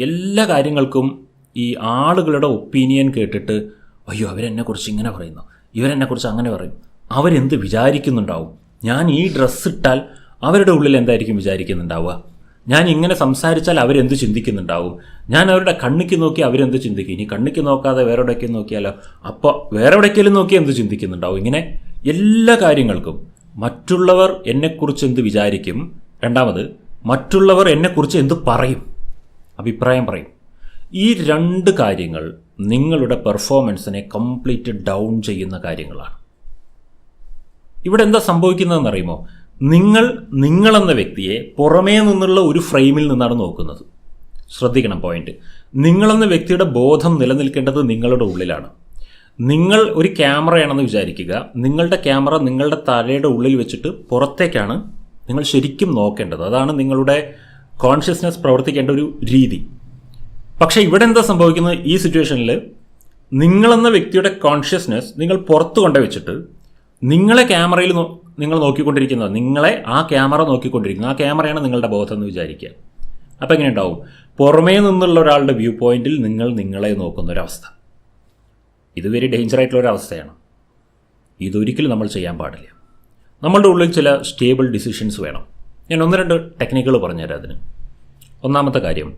എല്ലാ കാര്യങ്ങൾക്കും ഈ ആളുകളുടെ ഒപ്പീനിയൻ കേട്ടിട്ട് അയ്യോ അവരെന്നെക്കുറിച്ച് ഇങ്ങനെ പറയുന്നു. ഇവരെന്നെക്കുറിച്ച് അങ്ങനെ പറയും. അവരെന്ത് വിചാരിക്കുന്നുണ്ടാവും? ഞാൻ ഈ ഡ്രസ്സ് ഇട്ടാൽ അവരുടെ ഉള്ളിൽ എന്തായിരിക്കും വിചാരിക്കുന്നുണ്ടാവുക? ഞാൻ ഇങ്ങനെ സംസാരിച്ചാൽ അവരെന്ത് ചിന്തിക്കുന്നുണ്ടാവും? ഞാൻ അവരുടെ കണ്ണിക്ക് നോക്കി അവരെന്ത് ചിന്തിക്കും? ഇനി കണ്ണിക്ക് നോക്കാതെ വേറെ എവിടേക്കും നോക്കിയാലോ? അപ്പോൾ വേറെ എവിടേക്കെങ്കിലും നോക്കി എന്ത് ചിന്തിക്കുന്നുണ്ടാവും? ഇങ്ങനെ എല്ലാ കാര്യങ്ങൾക്കും മറ്റുള്ളവർ എന്നെക്കുറിച്ച് എന്ത് വിചാരിക്കും? രണ്ടാമത് മറ്റുള്ളവർ എന്നെക്കുറിച്ച് എന്ത് പറയും? അഭിപ്രായം പറയും. ഈ രണ്ട് കാര്യങ്ങൾ നിങ്ങളുടെ പെർഫോമൻസിനെ കംപ്ലീറ്റ് ഡൗൺ ചെയ്യുന്ന കാര്യങ്ങളാണ്. ഇവിടെ എന്താ സംഭവിക്കുന്നതെന്ന് അറിയുമോ നിങ്ങൾ നിങ്ങളെന്ന വ്യക്തിയെ പുറമേ നിന്നുള്ള ഒരു ഫ്രെയിമിൽ നിന്നാണ് നോക്കുന്നത്. ശ്രദ്ധിക്കണം പോയിന്റ്. നിങ്ങളെന്ന വ്യക്തിയുടെ ബോധം നിലനിൽക്കേണ്ടത് നിങ്ങളുടെ ഉള്ളിലാണ്. നിങ്ങൾ ഒരു ക്യാമറയാണെന്ന് വിചാരിക്കുക. നിങ്ങളുടെ ക്യാമറ നിങ്ങളുടെ തലയുടെ ഉള്ളിൽ വെച്ചിട്ട് പുറത്തേക്കാണ് നിങ്ങൾ ശരിക്കും നോക്കേണ്ടത്. അതാണ് നിങ്ങളുടെ കോൺഷ്യസ്നെസ് പ്രവർത്തിക്കേണ്ട ഒരു രീതി. പക്ഷെ ഇവിടെ എന്താ സംഭവിക്കുന്നത്? ഈ സിറ്റുവേഷനിൽ നിങ്ങളെന്ന വ്യക്തിയുടെ കോൺഷ്യസ്നെസ് നിങ്ങൾ പുറത്തു കൊണ്ടേ വെച്ചിട്ട് നിങ്ങളെ ക്യാമറയിൽ നിങ്ങൾ നോക്കിക്കൊണ്ടിരിക്കുന്നത്. നിങ്ങളെ ആ ക്യാമറ നോക്കിക്കൊണ്ടിരിക്കുന്നു. ആ ക്യാമറയാണ് നിങ്ങളുടെ ബോധം എന്ന് വിചാരിക്കുക. അപ്പോൾ എങ്ങനെ ഉണ്ടാവും? പുറമേ നിന്നുള്ള ഒരാളുടെ വ്യൂ പോയിന്റിൽ നിങ്ങൾ നിങ്ങളെ നോക്കുന്ന ഒരവസ്ഥ ഇത് വെരി ഡേഞ്ചർ ആയിട്ടുള്ള ഒരു അവസ്ഥയാണ്. ഇതൊരിക്കലും നമ്മൾ ചെയ്യാൻ പാടില്ല. നമ്മളുടെ ഉള്ളിൽ ചില സ്റ്റേബിൾ ഡിസിഷൻസ് വേണം. ഞാൻ ഒന്ന് രണ്ട് ടെക്നിക്കുകൾ പറഞ്ഞുതരാം അതിന്. ഒന്നാമത്തെ കാര്യം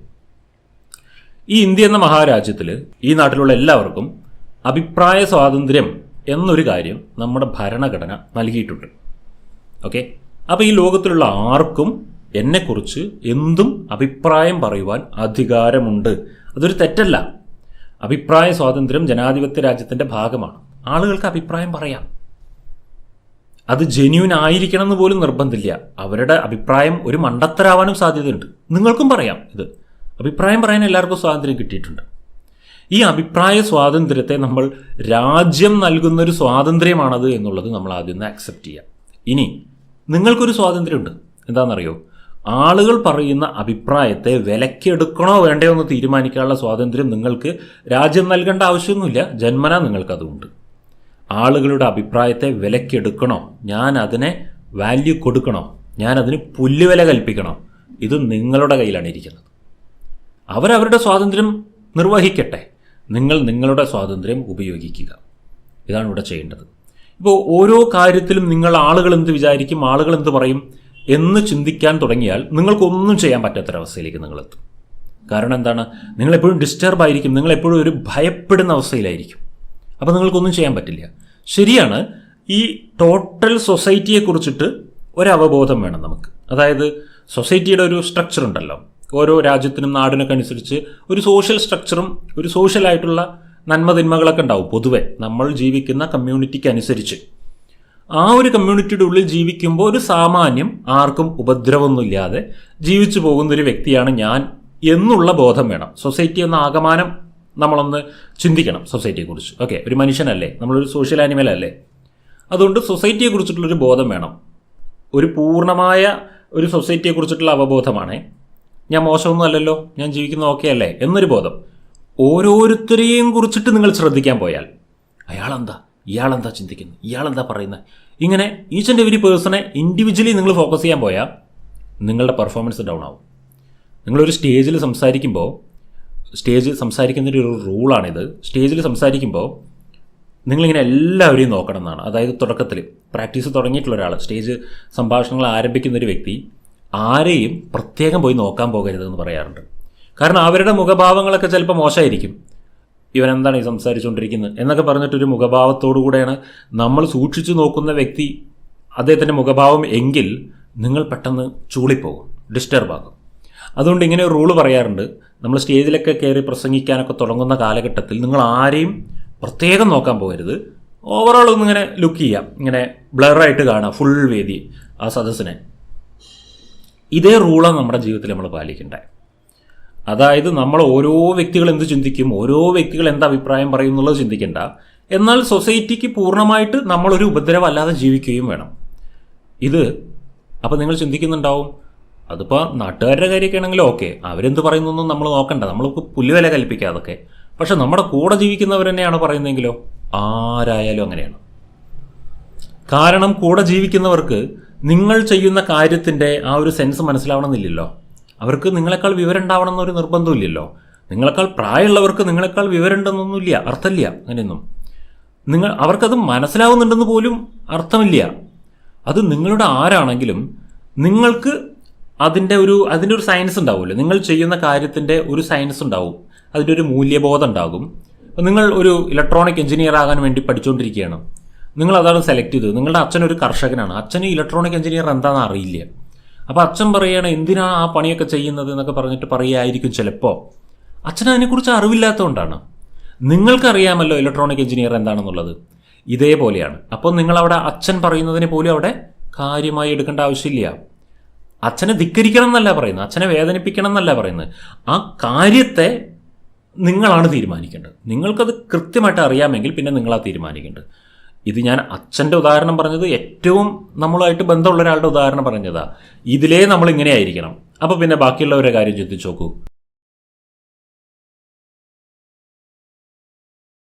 ഈ ഇന്ത്യ എന്ന മഹാരാജ്യത്തിൽ ഈ നാട്ടിലുള്ള എല്ലാവർക്കും അഭിപ്രായ സ്വാതന്ത്ര്യം എന്നൊരു കാര്യം നമ്മുടെ ഭരണഘടന നൽകിയിട്ടുണ്ട്. ഓക്കെ അപ്പോൾ ഈ ലോകത്തിലുള്ള ആർക്കും എന്നെക്കുറിച്ച് എന്തും അഭിപ്രായം പറയുവാൻ അധികാരമുണ്ട്. അതൊരു തെറ്റല്ല. അഭിപ്രായ സ്വാതന്ത്ര്യം ജനാധിപത്യ രാജ്യത്തിന്റെ ഭാഗമാണ്. ആളുകൾക്ക് അഭിപ്രായം പറയാം. അത് ജെന്യൂൻ ആയിരിക്കണം എന്ന് പോലും നിർബന്ധമില്ല. അവരുടെ അഭിപ്രായം ഒരു മണ്ടത്തരാവാനും സാധ്യതയുണ്ട്. നിങ്ങൾക്കും പറയാം ഇത്. അഭിപ്രായം പറയാൻ എല്ലാവർക്കും സ്വാതന്ത്ര്യം കിട്ടിയിട്ടുണ്ട്. ഈ അഭിപ്രായ സ്വാതന്ത്ര്യത്തെ നമ്മൾ രാജ്യം നൽകുന്നൊരു സ്വാതന്ത്ര്യമാണത് എന്നുള്ളത് നമ്മൾ ആദ്യം ഒന്ന് അക്സെപ്റ്റ് ചെയ്യാം. ഇനി നിങ്ങൾക്കൊരു സ്വാതന്ത്ര്യമുണ്ട്. എന്താണെന്നറിയോ? ആളുകൾ പറയുന്ന അഭിപ്രായത്തെ വിലക്കെടുക്കണോ വേണ്ടയോ എന്ന് തീരുമാനിക്കാനുള്ള സ്വാതന്ത്ര്യം നിങ്ങൾക്ക് രാജ്യം നൽകേണ്ട ആവശ്യമൊന്നുമില്ല. ജന്മനാ നിങ്ങൾക്കതുണ്ട് ആളുകളുടെ അഭിപ്രായത്തെ വിലക്കെടുക്കണോ? ഞാൻ അതിനെ വാല്യൂ കൊടുക്കണോ? ഞാൻ അതിന് പുല്ലുവില കൽപ്പിക്കണോ? ഇത് നിങ്ങളുടെ കയ്യിലാണ് ഇരിക്കുന്നത്. അവരവരുടെ സ്വാതന്ത്ര്യം നിർവഹിക്കട്ടെ. നിങ്ങൾ നിങ്ങളുടെ സ്വാതന്ത്ര്യം ഉപയോഗിക്കുക. ഇതാണ് ഇവിടെ ചെയ്യേണ്ടത്. ഇപ്പോൾ ഓരോ കാര്യത്തിലും നിങ്ങൾ ആളുകൾ എന്ത് വിചാരിക്കും ആളുകൾ എന്ത് പറയും എന്ന് ചിന്തിക്കാൻ തുടങ്ങിയാൽ നിങ്ങൾക്കൊന്നും ചെയ്യാൻ പറ്റാത്തൊരവസ്ഥയിലേക്ക് നിങ്ങളെത്തും. കാരണം എന്താണ്? നിങ്ങളെപ്പോഴും ഡിസ്റ്റർബ് ആയിരിക്കും. നിങ്ങളെപ്പോഴും ഒരു ഭയപ്പെടുന്ന അവസ്ഥയിലായിരിക്കും. അപ്പോൾ നിങ്ങൾക്കൊന്നും ചെയ്യാൻ പറ്റില്ല. ശരിയാണ് ഈ ടോട്ടൽ സൊസൈറ്റിയെ കുറിച്ചിട്ട് ഒരു അവബോധം വേണം നമുക്ക്. അതായത് സൊസൈറ്റിയുടെ ഒരു സ്ട്രക്ചർ ഉണ്ടല്ലോ. ഓരോ രാജ്യത്തിനും നാടിനൊക്കെ അനുസരിച്ച് ഒരു സോഷ്യൽ സ്ട്രക്ചറും ഒരു സോഷ്യലായിട്ടുള്ള നന്മതിന്മകളൊക്കെ ഉണ്ടാവും പൊതുവെ. നമ്മൾ ജീവിക്കുന്ന കമ്മ്യൂണിറ്റിക്ക് അനുസരിച്ച്. ആ ഒരു കമ്മ്യൂണിറ്റിയുടെ ഉള്ളിൽ ജീവിക്കുമ്പോൾ ഒരു സാമാന്യം ആർക്കും ഉപദ്രവമൊന്നുമില്ലാതെ ജീവിച്ചു പോകുന്ന ഒരു വ്യക്തിയാണ് ഞാൻ എന്നുള്ള ബോധം വേണം. സൊസൈറ്റി എന്ന ആകമാനം നമ്മളൊന്ന് ചിന്തിക്കണം സൊസൈറ്റിയെക്കുറിച്ച്. ഓക്കെ ഒരു മനുഷ്യനല്ലേ? നമ്മളൊരു സോഷ്യൽ ആനിമൽ അല്ലേ അതുകൊണ്ട് സൊസൈറ്റിയെ കുറിച്ചിട്ടുള്ളൊരു ബോധം വേണം. ഒരു പൂർണമായ ഒരു സൊസൈറ്റിയെ കുറിച്ചിട്ടുള്ള അവബോധമാണ്. ഞാൻ മോശമൊന്നും അല്ലല്ലോ? ഞാൻ ജീവിക്കുന്ന ഓക്കെ അല്ലേ? എന്നൊരു ബോധം. ഓരോരുത്തരെയും കുറിച്ചിട്ട് നിങ്ങൾ ശ്രദ്ധിക്കാൻ പോയാൽ അയാളെന്താ? ഇയാളെന്താ ചിന്തിക്കുന്നത്? ഇയാളെന്താ പറയുന്നത്? ഇങ്ങനെ ഈച്ച് ആൻഡ് എവരി പേഴ്സണെ ഇൻഡിവിജ്വലി നിങ്ങൾ ഫോക്കസ് ചെയ്യാൻ പോയാൽ നിങ്ങളുടെ പെർഫോമൻസ് ഡൗൺ ആവും. നിങ്ങളൊരു സ്റ്റേജിൽ സംസാരിക്കുമ്പോൾ സ്റ്റേജ് സംസാരിക്കുന്നതിന്റെ ഒരു റൂളാണിത്. സ്റ്റേജിൽ സംസാരിക്കുമ്പോൾ നിങ്ങളിങ്ങനെ എല്ലാവരെയും നോക്കണം എന്നാണ്. അതായത് തുടക്കത്തിൽ പ്രാക്ടീസ് തുടങ്ങിയിട്ടുള്ള ഒരാൾ സ്റ്റേജ് സംഭാഷണങ്ങൾ ആരംഭിക്കുന്ന ഒരു വ്യക്തി ആരെയും പ്രത്യേകം പോയി നോക്കാൻ പോകരുതെന്ന് പറയാറുണ്ട്. കാരണം അവരുടെ മുഖഭാവങ്ങളൊക്കെ ചിലപ്പോൾ മോശമായിരിക്കും. ഇവൻ എന്താണ് ഈ സംസാരിച്ചുകൊണ്ടിരിക്കുന്നത് എന്നൊക്കെ പറഞ്ഞിട്ടൊരു മുഖഭാവത്തോടു കൂടെയാണ് നമ്മൾ സൂക്ഷിച്ചു നോക്കുന്ന വ്യക്തി അദ്ദേഹത്തിന്റെ മുഖഭാവം എങ്കിൽ നിങ്ങൾ പെട്ടെന്ന് ചൂളിപ്പോകും ഡിസ്റ്റർബ് ആകും. അതുകൊണ്ട് ഇങ്ങനെ ഒരു റൂൾ പറയാറുണ്ട്. നമ്മൾ സ്റ്റേജിലൊക്കെ കയറി പ്രസംഗിക്കാനൊക്കെ തുടങ്ങുന്ന കാലഘട്ടത്തിൽ നിങ്ങൾ ആരെയും പ്രത്യേകം നോക്കാൻ പോകരുത്. ഓവറോൾ ഒന്നിങ്ങനെ ലുക്ക് ചെയ്യാം. ഇങ്ങനെ ബ്ലറായിട്ട് കാണാം. ഫുൾ വേദി. ആ സദസ്സിനെ. ഇതേ റൂളാണ് നമ്മുടെ ജീവിതത്തിൽ നമ്മൾ പാലിക്കേണ്ടത്. അതായത് നമ്മൾ ഓരോ വ്യക്തികൾ എന്ത് ചിന്തിക്കും ഓരോ വ്യക്തികൾ എന്ത് അഭിപ്രായം പറയും എന്നുള്ളത് ചിന്തിക്കേണ്ട. എന്നാൽ സൊസൈറ്റിക്ക് പൂർണമായിട്ട് നമ്മളൊരു ഉപദ്രവമല്ലാതെ ജീവിക്കുകയും വേണം. ഇത് അപ്പോൾ നിങ്ങൾ ചിന്തിക്കുന്നുണ്ടാവും അതിപ്പോൾ നാട്ടുകാരുടെ കാര്യമൊക്കെ ആണെങ്കിൽ ഓക്കെ. അവരെന്ത് പറയുന്നൊന്നും നമ്മൾ നോക്കണ്ട. നമ്മൾക്ക് പുല്ലുവില കൽപ്പിക്കുക അതൊക്കെ. പക്ഷെ നമ്മുടെ കൂടെ ജീവിക്കുന്നവർ തന്നെയാണ് പറയുന്നതെങ്കിലോ? ആരായാലും അങ്ങനെയാണ്. കാരണം കൂടെ ജീവിക്കുന്നവർക്ക് നിങ്ങൾ ചെയ്യുന്ന കാര്യത്തിന്റെ ആ ഒരു സെൻസ് മനസ്സിലാവണമെന്നില്ലല്ലോ. അവർക്ക് നിങ്ങളെക്കാൾ വിവരം ഉണ്ടാവണം എന്നൊരു നിർബന്ധമില്ലല്ലോ നിങ്ങളെക്കാൾ പ്രായമുള്ളവർക്ക് നിങ്ങളെക്കാൾ വിവരം ഉണ്ടെന്നൊന്നുമില്ല അർത്ഥമില്ല അങ്ങനെയൊന്നും. നിങ്ങൾ അവർക്കത് മനസ്സിലാവുന്നുണ്ടെന്ന് പോലും അർത്ഥമില്ല. അത് നിങ്ങളുടെ ആരാണെങ്കിലും നിങ്ങൾക്ക് അതിന്റെ ഒരു അതിന്റെ ഒരു സയൻസ് ഉണ്ടാവുമല്ലോ. നിങ്ങൾ ചെയ്യുന്ന കാര്യത്തിന്റെ ഒരു സയൻസ് ഉണ്ടാവും. അതിന്റെ ഒരു മൂല്യബോധം ഉണ്ടാകും. നിങ്ങൾ ഒരു ഇലക്ട്രോണിക് എഞ്ചിനീയർ ആകാൻ വേണ്ടി പഠിച്ചുകൊണ്ടിരിക്കുകയാണ്. നിങ്ങൾ അതാണ് സെലക്ട് ചെയ്തത്. നിങ്ങളുടെ അച്ഛൻ ഒരു കർഷകനാണ്. അച്ഛന് ഇലക്ട്രോണിക് എഞ്ചിനീയർ എന്താണെന്ന് അറിയില്ല. അപ്പോൾ അച്ഛൻ പറയുകയാണ് എന്തിനാണ് ആ പണിയൊക്കെ ചെയ്യുന്നത്? എന്നൊക്കെ പറഞ്ഞിട്ട് പറയുമായിരിക്കും ചിലപ്പോൾ അച്ഛൻ അതിനെക്കുറിച്ച് അറിവില്ലാത്തതുകൊണ്ടാണ്. നിങ്ങൾക്കറിയാമല്ലോ ഇലക്ട്രോണിക് എഞ്ചിനീയർ എന്താണെന്നുള്ളത്. ഇതേപോലെയാണ്. അപ്പോൾ നിങ്ങളവിടെ അച്ഛൻ പറയുന്നതിനെ പോലും അവിടെ കാര്യമായി എടുക്കേണ്ട ആവശ്യമില്ല. അച്ഛനെ ധിക്കരിക്കണം എന്നല്ല പറയുന്നത് അച്ഛനെ വേദനിപ്പിക്കണം എന്നല്ല പറയുന്നത്. ആ കാര്യത്തെ നിങ്ങളാണ് തീരുമാനിക്കേണ്ടത്. നിങ്ങൾക്കത് കൃത്യമായിട്ട് അറിയാമെങ്കിൽ പിന്നെ നിങ്ങളാ തീരുമാനിക്കേണ്ടത്. ഇത് ഞാൻ അച്ഛന്റെ ഉദാഹരണം പറഞ്ഞത് ഏറ്റവും നമ്മളുമായിട്ട് ബന്ധമുള്ള ഒരാളുടെ ഉദാഹരണം പറഞ്ഞതാണ് ഇതിലേ നമ്മൾ ഇങ്ങനെ ആയിരിക്കണം. അപ്പോൾ പിന്നെ ബാക്കിയുള്ളവരെ കാര്യം ചിന്തിച്ചു നോക്കൂ.